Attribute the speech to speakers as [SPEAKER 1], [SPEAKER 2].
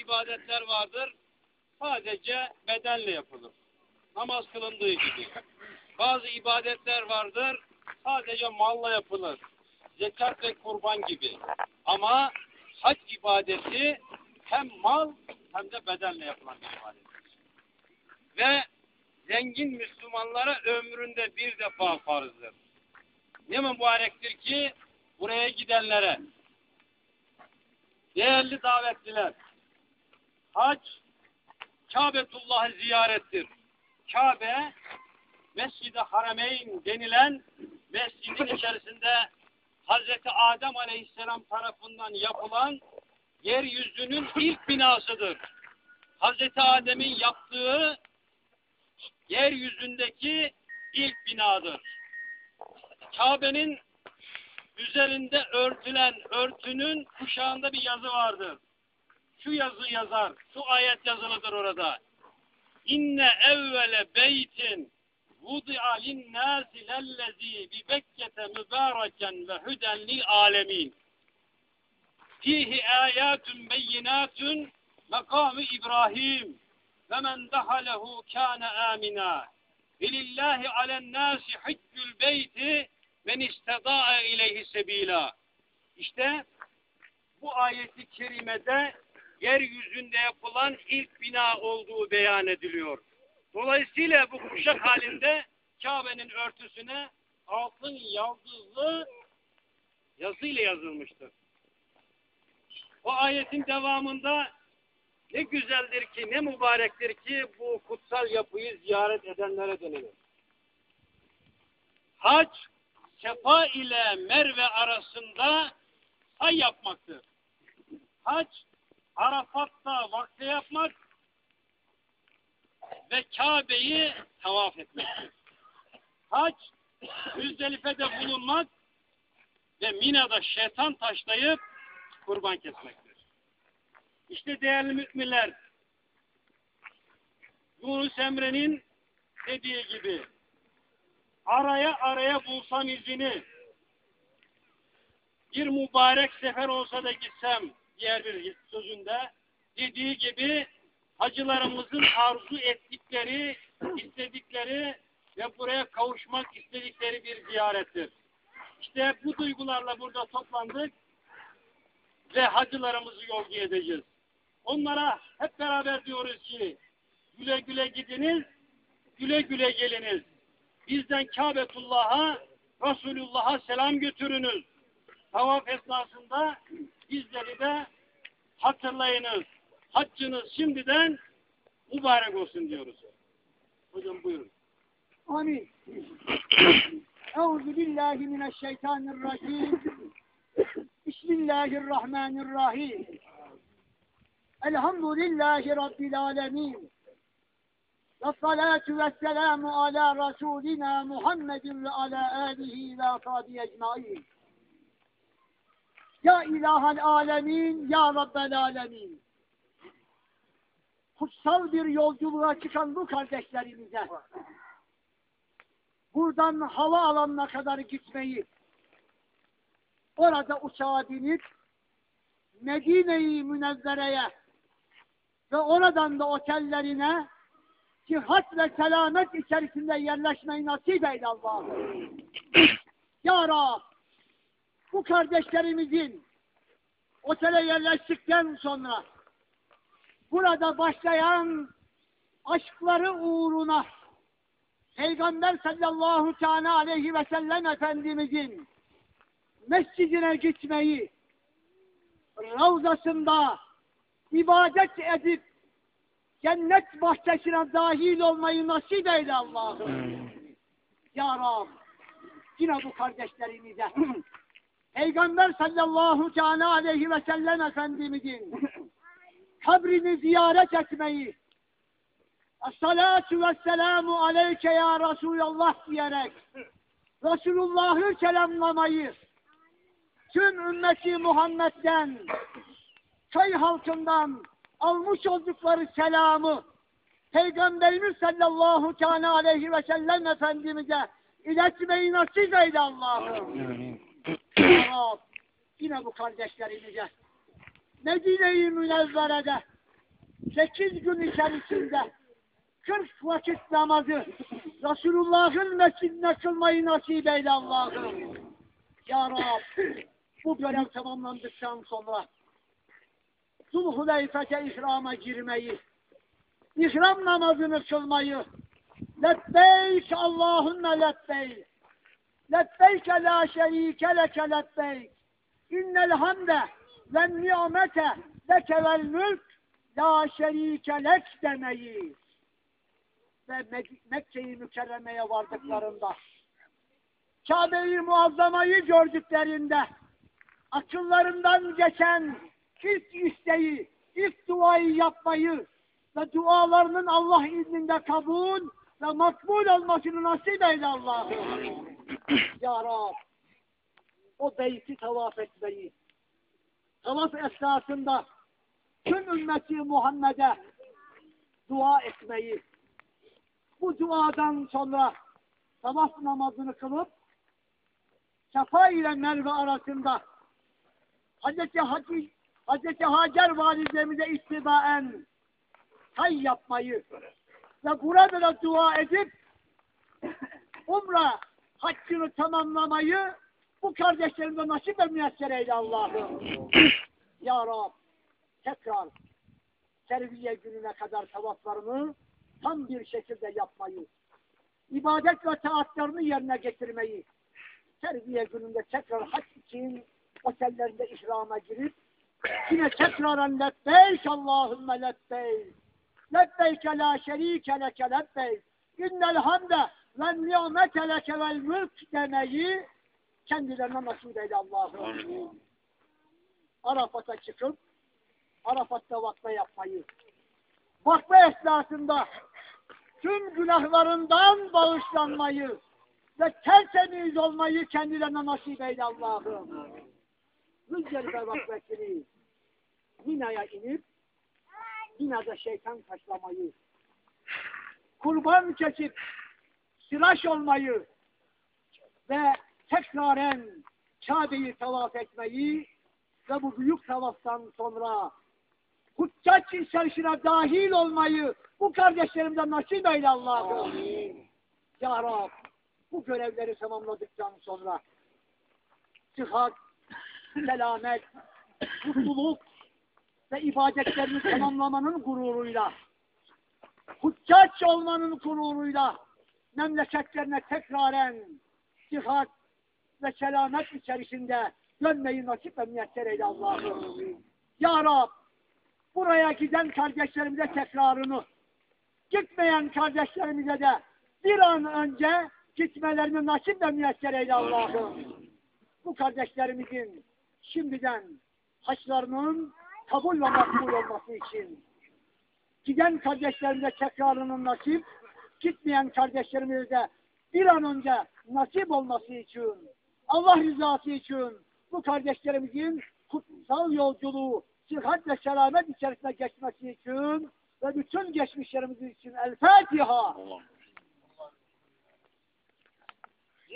[SPEAKER 1] ibadetler vardır. Sadece bedenle yapılır. Namaz kılındığı gibi. Bazı ibadetler vardır. Sadece malla yapılır. Zekat ve kurban gibi. Ama hac ibadeti hem mal hem de bedenle yapılan bir ibadettir. Ve zengin Müslümanlara ömründe bir defa farzdır. Ne mübarektir ki buraya gidenlere değerli davetliler hac Kabetullah'ı ziyarettir. Kabe Mescid-i Harameyn denilen mescidin içerisinde Hazreti Adem Aleyhisselam tarafından yapılan yeryüzünün ilk binasıdır. Hazreti Adem'in yaptığı yeryüzündeki ilk binadır. Kabe'nin üzerinde örtülen örtünün kuşağında bir yazı vardır. Şu yazı yazar, şu ayet yazılıdır orada. İnne evvele beytin vudi'a linnâsi lellezî bi Bekke'te mübâreken ve hüden lil âlemin. Fihi âyâtun beyinâtun mekâmı İbrahim ve men dahalehu kâne âminâ. Velillahi alennâsi hiccül beyti men istedâe ileyhi sebîlâ. İşte bu ayeti kerimede yeryüzünde yapılan ilk bina olduğu beyan ediliyor. Dolayısıyla bu kuşak halinde Kabe'nin örtüsüne altın yaldızlı yazıyla yazılmıştır. O ayetin devamında ne güzeldir ki, ne mübarektir ki bu kutsal yapıyı ziyaret edenlere denilir. Hac, Sefa ile Merve arasında say yapmaktır. Hac, Arafat'ta vakti yapmak ve Kabe'yi tavaf etmektir. Hac, Müzdelife'de bulunmak ve Mina'da şeytan taşlayıp kurban kesmektir. İşte değerli müminler, Yunus Emre'nin dediği gibi araya araya bulsam izini bir mübarek sefer olsa da gitsem diğer bir sözünde dediği gibi hacılarımızın arzu ettikleri, istedikleri ve buraya kavuşmak istedikleri bir ziyarettir. İşte bu duygularla burada toplandık ve hacılarımızı yolcu edeceğiz. Onlara hep beraber diyoruz ki güle güle gidiniz, güle güle geliniz. Bizden Kabetullah'a, Resulullah'a selam götürünüz. Tavaf esnasında bizleri de hatırlayınız. Haccınız şimdiden mübarek olsun diyoruz. Hocam buyurun.
[SPEAKER 2] Amin. Euzu billahi mineşşeytanirracim. Bismillahirrahmanirrahim. Elhamdülillahi Rabbil alemin. Ve salatu ve selamu ala Resulina Muhammedin ve ala alihi ve ashabi ecmain. Ya ilahal alemin, ya Rabbel alemin. Kutsal bir yolculuğa çıkan bu kardeşlerimize buradan hava alanına kadar gitmeyi, orada uçağa binip Medine-i Münevvere'ye ve oradan da otellerine cihat ve selamet içerisinde yerleşmeyi nasip eyle Allah'ım. Ya Rab, bu kardeşlerimizin otele yerleştikten sonra burada başlayan aşkları uğruna Peygamber sallallahu teala aleyhi ve sellem Efendimizin mescidine gitmeyi, ravzasında ibadet edip cennet bahçesine dahil olmayı nasip eyle Allah'ım. Ya Rab, yine bu kardeşlerimize Peygamber sallallahu teala aleyhi ve sellem Efendimizin kabrini ziyaret etmeyi Esselatu ve selamu aleyke ya Resulallah diyerek Resulullah'ı selamlamayı tüm ümmeti Muhammed'den köy halkından almış oldukları selamı Peygamberimiz sallallahu teala aleyhi ve sellem Efendimiz'e iletmeyi nasip eyle Allah'ım. Rab, yine bu kardeşlerimize. Medine-i Münevvere'de sekiz gün içerisinde 40 vakit namazı Resulullah'ın mescidine kılmayı nasip eyle Allah'ım. Ya Rab, bu görev tamamlandıktan sonra Zulhuleyfe'te ihrama girmeyi, ihram namazını kılmayı, lebbeyk Allahümme lebbeyk, lebbeyk la şerike leke lebbeyk, innel hamde ve nimete leke vel mülk la şerike lek demeyi ve Mek- Mekke-i Mükerreme'ye vardıklarında Kabe-i Muazzama'yı gördüklerinde akıllarından geçen ilk isteği, ilk duayı yapmayı ve dualarının Allah izninde kabul ve makbul olmasını nasip eyle Allah'ım. ya Rab, o beyti tavaf etmeyi, tavaf esnasında tüm ümmeti Muhammed'e dua etmeyi, bu duadan sonra sabah namazını kılıp Safa ile Merve arasında Hazreti, Hacı, Hazreti Hacer validemize ittibaen say yapmayı ve burada da dua edip umra haccını tamamlamayı bu kardeşlerimize nasip ve müyesser eyle Allah'ım. ya Rab tekrar terbiye gününe kadar tavaflarını tam bir şekilde yapmayı, ibadet ve taatlarını yerine getirmeyi, terbiye gününde tekrar hac için otellerinde ihrama girip yine tekraren lebbeyk Allahümme lebbeyk lebbeyke la şerike leke lebbeyk innel hamde ve nimete leke vel mülk demeyi kendilerine nasip eyle Allah'ım. Arafat'a çıkıp Arafat'ta vakfe yapmayı vakfe esnasında tüm günahlarından bağışlanmayı ve tertemiz olmayı kendilerine nasip eyle Allah'ım. Rüzgarı vakfetini Mina'ya inip Mina'da şeytan taşlamayı kurban kesip sıraş olmayı ve tekraren Kabe'yi tavaf etmeyi ve bu büyük tavaftan sonra Hüccaç içerisine dahil olmayı bu kardeşlerimden nasip eyle Allah'ım. Ya Rab, bu görevleri tamamladıktan sonra sıhhat, selamet, mutluluk ve ibadetlerini tamamlamanın gururuyla, hüccaç olmanın gururuyla memleketlerine tekraren sıhhat ve selamet içerisinde dönmeyi nasip ve müyesser eyle Allah'ım. Ya Rab, buraya giden kardeşlerimize tekrarını, gitmeyen kardeşlerimize de bir an önce gitmelerini nasip ve müyesser eyle Allah'ım. Bu kardeşlerimizin şimdiden haçlarının kabul ve makbul olması için giden kardeşlerimize tekrarının nasip, gitmeyen kardeşlerimize de bir an önce nasip olması için, Allah rızası için bu kardeşlerimizin kutsal yolculuğu sıhhat ve selamet içerisine geçmesi için ve bütün geçmişlerimiz için El Fatiha.